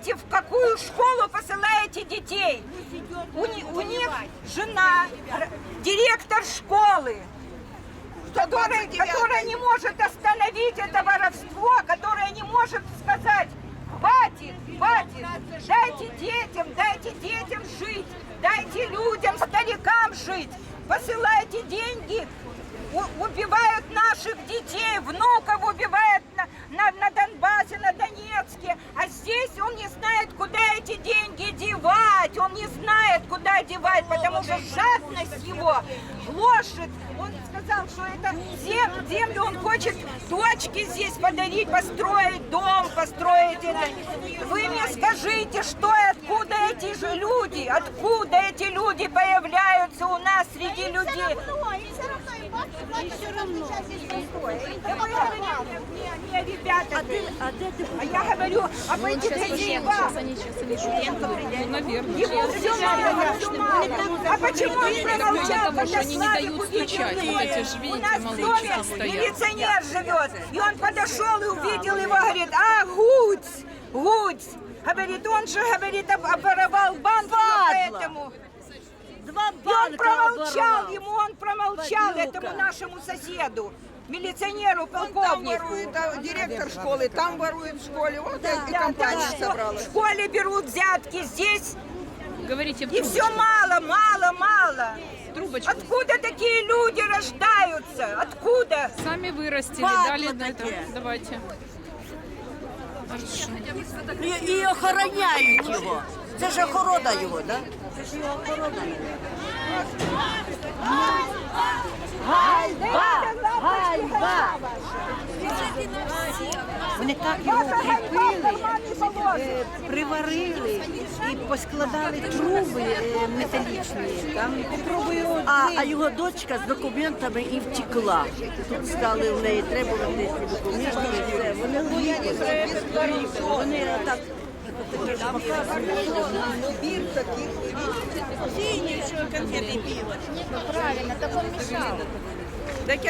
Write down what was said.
знаете, в какую школу посылаете детей? У, у них жена, директор школы, которая, которая не может остановить это воровство, которая не может сказать, хватит, хватит, дайте детям, дайте детям жить, дайте людям, старикам жить, посылайте деньги, убивают наших детей, внуков убивают на, на, на Донбассе, на Донецке, а здесь он не знает, куда эти деньги девать, он не знает, куда девать, потому что жадность его гложет. Он сказал, что это зем- землю он хочет дочке здесь подарить, построить дом, построить это. Вы мне скажите, что и откуда эти же люди, откуда эти люди появляются у нас среди людей? Да вы говорите мне, не ребята, а я говорю об этих деньгах. Ну, наверное. Ему все мало, все мало. А почему он промолчал, Потому что когда они не дают стучать. Вот эти ж, У видите, нас в молодчики доме стоят. милиционер живет. И он подошел и увидел его, говорит, а, Гуць, Гуць. Говорит, он же, говорит, об- оборовал банк, поэтому... Два И он банка промолчал, оборвал. ему он промолчал, Подлюка. этому нашему соседу, милиционеру, Там полковнику. ворует а, директор школы, там ворует в школе. Вот Да, компании да, что собралась. В школе берут взятки, здесь Говорите в и все мало, мало, мало. Трубочку. Откуда такие люди рождаются? Откуда? Сами вырастили, дали на это. Давайте. Хорошо. І, і охороняють його. Це ж охорона його, да? Це ж його охорона. Ганьба! Ганьба! Вони так його припили, е, приварили і поскладали труби е, металічні. Там а, а його дочка з документами і втекла. Тут стали в неї требувати ці документи. І все. Вони ловили, вони так. Так я